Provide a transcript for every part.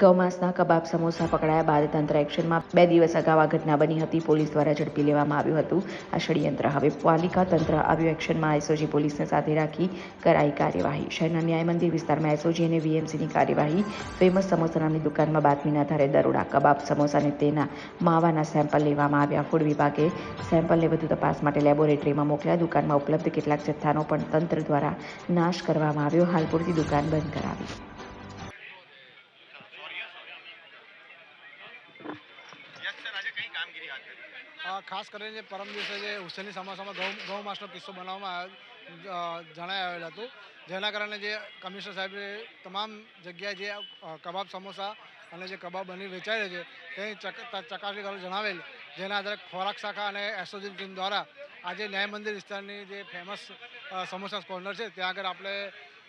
ગૌમાંસના કબાબ સમોસા પકડાયા બાદ તંત્ર એક્શનમાં બે દિવસ અગાઉ આ ઘટના બની હતી. પોલીસ દ્વારા ઝડપી લેવામાં આવ્યું હતું. આ ષડયંત્ર હવે પાલિકા તંત્ર આવ્યું એક્શનમાં. એસઓજી પોલીસને સાથે રાખી કરાઈ કાર્યવાહી. શહેરના ન્યાય મંદિર વિસ્તારમાં એસઓજી અને વીએમસીની કાર્યવાહી. ફેમસ સમોસા નામની દુકાનમાં બાતમીના આધારે દરોડા, કબાબ, સમોસા અને તેના માવાના સેમ્પલ લેવામાં આવ્યા. ફૂડ વિભાગે સેમ્પલને વધુ તપાસ માટે લેબોરેટરીમાં મોકલ્યા. દુકાનમાં ઉપલબ્ધ કેટલાક જથ્થાનો પણ તંત્ર દ્વારા નાશ કરવામાં આવ્યો. હાલ પૂરતી દુકાન બંધ કરાવી. ખાસ કરીને પરમ દિવસે જે હુસેનની સમાસામાં ગૌ ગૌ માસનો કિસ્સો બનાવવામાં આવ્યો, આવેલ હતું. જેના કારણે જે કમિશનર સાહેબે તમામ જગ્યાએ જે કબાબ સમોસા અને જે કબાબ બની વેચાય છે તેની ચકાસણી કરવા જણાવેલ. જેના આધારે ખોરાક શાખા અને એસઓજી ટીમ દ્વારા આજે ન્યાય મંદિર વિસ્તારની જે ફેમસ સમોસા કોર્નર છે ત્યાં આગળ આપણે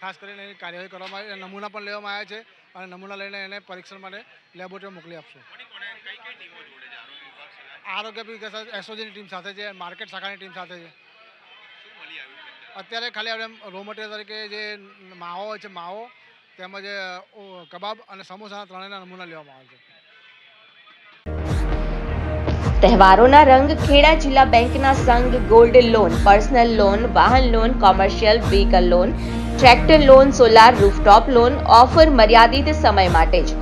ખાસ કરીને એની કાર્યવાહી કરવામાં આવી નમૂના પણ લેવામાં આવ્યા છે અને નમૂના લઈને એને પરીક્ષણ માટે લેબોરેટરી મોકલી આપશું કોની કોને કઈ કઈ ટીમો જોડે છે આરોગ્ય વિકાસ એસઓજીની ટીમ સાથે છે માર્કેટ શાખાની ટીમ સાથે છે. અત્યારે ખાલી આપણે રો મટીરિયલ તરીકે જે માવો છે માવો તેમજ કબાબ અને સમોસાના ત્રણેયના નમૂના લેવામાં આવે છે. તહેવારોના રંગ ખેડા જિલ્લા બેંકના સંઘ ગોલ્ડ લોન પર્સનલ લોન વાહન loan commercial vehicle loan tractor loan solar rooftop loan offer મર્યાદિત સમય માટે જ.